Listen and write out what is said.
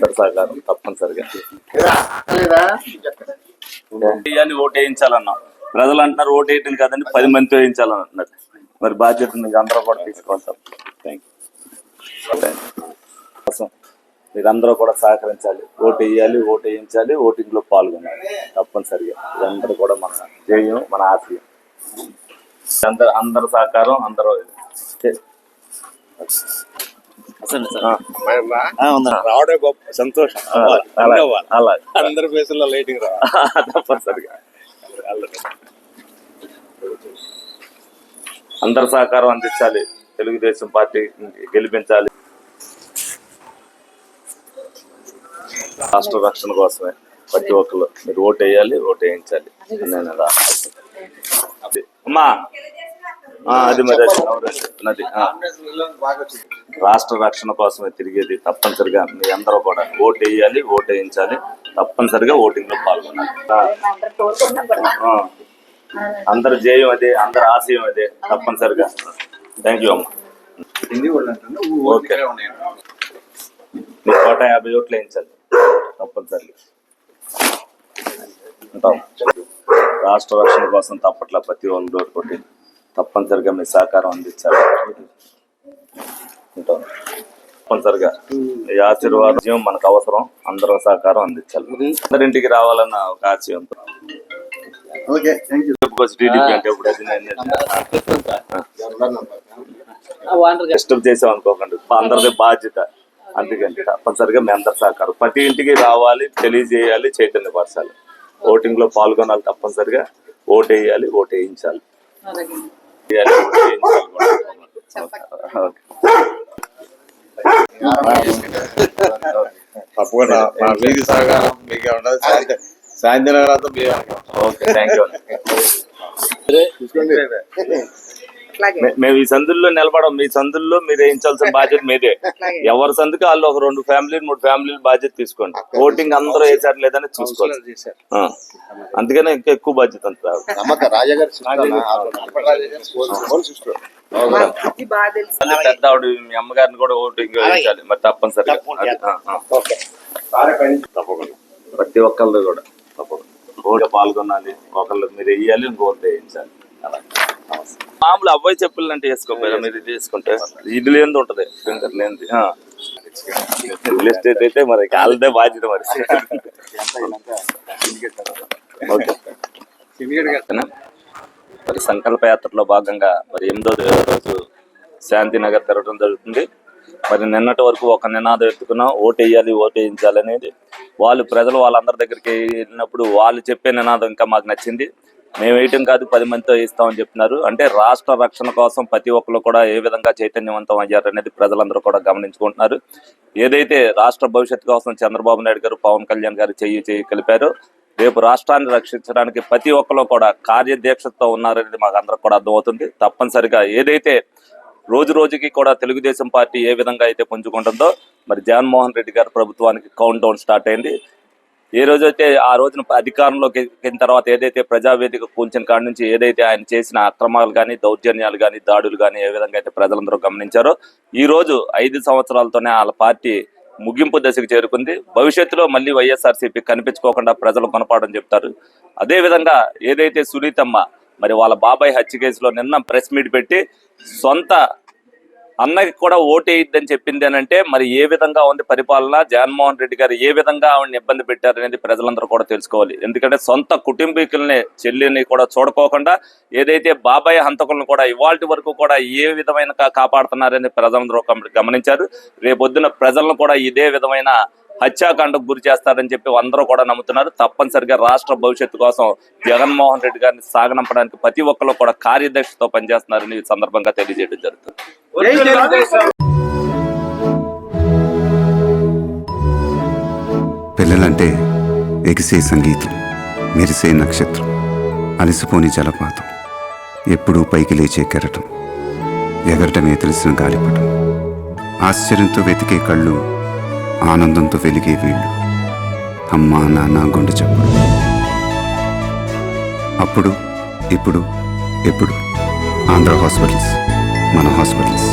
అందరి సహకారం తప్పనిసరిగా. లేదా వేయాలి ఓటు వేయించాలన్నాం. ప్రజలు అంటున్నారు ఓటు వేయటం కాదండి పది మందితో వేయించాలని అంటున్నారు మరి బాధ్యత మీకు అందరూ కూడా తీసుకోవాలి థ్యాంక్ యూ మీరందరూ కూడా సహకరించాలి. ఓటు వేయాలి ఓటు వేయించాలి ఓటింగ్లో పాల్గొనాలి. తప్పనిసరిగా. ఇదందరూ కూడా మన ధ్యేయం మన ఆశయం. అందరు అందరు సహకారం అందరూ రావడే గొప్ప సంతోషం. అలా అందరి ఫేసుల్లో లైటింగ్ రావాలి తప్పనిసరిగా. అందరి సహకారం అందించాలి. తెలుగుదేశం పార్టీ గెలిపించాలి. రాష్ట్ర రక్షణ కోసమే ప్రతి ఒక్కరు. మీరు ఓటు వేయాలి ఓటు వేయించాలి. అమ్మా. అది మరి అది. రాష్ట్ర రక్షణ కోసమే తిరిగేది తప్పనిసరిగా మీ అందరూ కూడా. ఓటు వేయాలి ఓటు వేయించాలి. తప్పనిసరిగా ఓటింగ్లో పాల్గొనాలి అందరు జయం అదే అందరు ఆశయం అదే తప్పనిసరిగా. థ్యాంక్ యూ అమ్మ. ఓకే. మీ నూట యాభై ఓట్లు వేయించాలి తప్పనిసరిగా. ఉంటాం. రాష్ట్ర రక్షణ కోసం తప్పట్ల ప్రతి ఒక్కరు డోర్ కొట్టి తప్పనిసరిగా మీ సహకారం అందించాలి. ఉంటాం తప్పనిసరిగా. ఈ ఆశీర్వాదం మనకు అవసరం. అందరూ సహకారం అందించాలి. అందరింటికి రావాలన్న ఒక ఆశయంతో డిస్టర్బ్ చేసాం అనుకోకండి. అందరిది బాధ్యత. అందుకని తప్పనిసరిగా మీ అందరి సహకారం. ప్రతి ఇంటికి రావాలి తెలియజేయాలి చైతన్యపరచాలి ఓటింగ్లో పాల్గొనాలి తప్పనిసరిగా. ఓటు వేయాలి ఓటు వేయించాలి తప్పకుండా మా వీధి సహకారం మీకు ఉండదు సాయంత్రం సాయంత్రం తర్వాత మీరు ఓకే థ్యాంక్ యూ మే- మేము ఈ సందుల్లో నిలబడం మీ సందుల్లో మీరు వేయించాల్సిన బాధ్యత మీదే. ఎవరి సందుకు వాళ్ళు ఒక రెండు ఫ్యామిలీలు మూడు ఫ్యామిలీలు బాధ్యత తీసుకోండి. ఓటింగ్ అందరూ వేసారు లేదని చూసుకోవాలి. అందుకనే ఇంకా ఎక్కువ బాధ్యత పెద్ద ఆవిడ మీ అమ్మగారిని కూడా ఓటింగ్ వేయించాలి మరి తప్పనిసరిగా. ప్రతి ఒక్కళ్ళు కూడా. తప్పకుండా. ఓటు పాల్గొనాలి. ఒకళ్ళు మీరు వేయాలి ఇంకొకరు వేయించాలి. మామూలు అబ్బాయి చెప్పులు అంటే వేసుకోపోయారా మీరు ఇది తీసుకుంటే ఇది లేనిది ఉంటది. ఫింగర్ లేనిది. రియల్ ఎస్టేట్ అయితే మరి వాళ్ళదే బాధ్యత మరి? మరి సంకల్ప యాత్రలో భాగంగా మరి ఎనిమిదో రోజు శాంతినగర్ తిరగడం జరుగుతుంది. మరి నిన్నటి వరకు ఒక నినాదం ఎత్తుకున్నాం. ఓటు వేయాలి ఓటు వేయించాలి అనేది. వాళ్ళు ప్రజలు వాళ్ళందరి దగ్గరికి వెళ్ళినప్పుడు వాళ్ళు చెప్పే నినాదం ఇంకా మాకు నచ్చింది. మేము వేయటం కాదు పది మందితో ఇస్తామని చెప్తున్నారు అంటే రాష్ట్ర రక్షణ కోసం ప్రతి ఒక్కరు కూడా ఏ విధంగా చైతన్యవంతం అయ్యారు అనేది ప్రజలందరూ కూడా గమనించుకుంటున్నారు. ఏదైతే రాష్ట్ర భవిష్యత్తు కోసం చంద్రబాబు నాయుడు గారు పవన్ కళ్యాణ్ గారు చెయ్యి చెయ్యి కలిపారో రేపు రాష్ట్రాన్ని రక్షించడానికి ప్రతి ఒక్కరు కూడా కార్యదీక్షతో ఉన్నారనేది మాకు అందరికి కూడా అర్థమవుతుంది. తప్పనిసరిగా ఏదైతే రోజు రోజుకి కూడా తెలుగుదేశం పార్టీ ఏ విధంగా అయితే పుంజుకుంటుందో మరి జగన్మోహన్ రెడ్డి గారి ప్రభుత్వానికి కౌంట్ డౌన్ స్టార్ట్ అయింది. ఏ రోజైతే ఆ రోజున అధికారంలోకి ఎక్కిన తర్వాత ఏదైతే ప్రజావేదిక కూల్చిన కాడి నుంచి ఏదైతే ఆయన చేసిన అక్రమాలు కానీ దౌర్జన్యాలు కానీ దాడులు కానీ ఏ విధంగా అయితే ప్రజలందరూ గమనించారో ఈ రోజు ఐదు సంవత్సరాలతోనే వాళ్ళ పార్టీ ముగింపు దశకు చేరుకుంది. భవిష్యత్తులో మళ్ళీ వైఎస్ఆర్సీపీ కనిపించుకోకుండా ప్రజలు కొనపాడని చెప్తారు. అదేవిధంగా ఏదైతే సునీతమ్మ మరి వాళ్ళ బాబాయ్ హత్య కేసులో నిన్న ప్రెస్ మీట్ పెట్టి సొంత అన్నకి కూడా ఓటేయొద్దని చెప్పింది అని అంటే మరి ఏ విధంగా ఉంది పరిపాలన? జగన్మోహన్ రెడ్డి గారు ఏ విధంగా ఆవిడని ఇబ్బంది పెట్టారు అనేది ప్రజలందరూ కూడా తెలుసుకోవాలి. ఎందుకంటే సొంత కుటుంబీకుల్ని చెల్లిని కూడా చూడకోకుండా ఏదైతే బాబాయ్ హంతకులను కూడా ఇవాళ వరకు కూడా ఏ విధమైన కా- కాపాడుతున్నారని ప్రజలందరూ గమనించారు. రేపొద్దున ప్రజలను కూడా ఇదే విధమైన హత్యాకాండకు గురి చేస్తారని చెప్పి అందరూ కూడా నమ్ముతున్నారు. తప్పనిసరిగా రాష్ట్ర భవిష్యత్తు కోసం జగన్మోహన్ రెడ్డి గారిని సాగనంపడానికి ప్రతి ఒక్కరు కూడా కార్యదర్శితో పనిచేస్తున్నారని ఈ సందర్భంగా తెలియజేయడం జరుగుతుంది. పిల్లలంటే ఎగిసే సంగీతం మెరిసే నక్షత్రం అలసిపోని జలపాతం ఎప్పుడూ పైకి లేచే కెరటం ఎగరటమే తెలిసిన గాలిపటం. ఆశ్చర్యంతో వెతికే కళ్ళు ఆనందంతో వెలిగే వీళ్ళు. అమ్మా నాన్న గుండె చప్పుడు అప్పుడు ఇప్పుడు ఎప్పుడు? ఆంధ్ర హాస్పిటల్స్ మన హాస్పిటల్స్.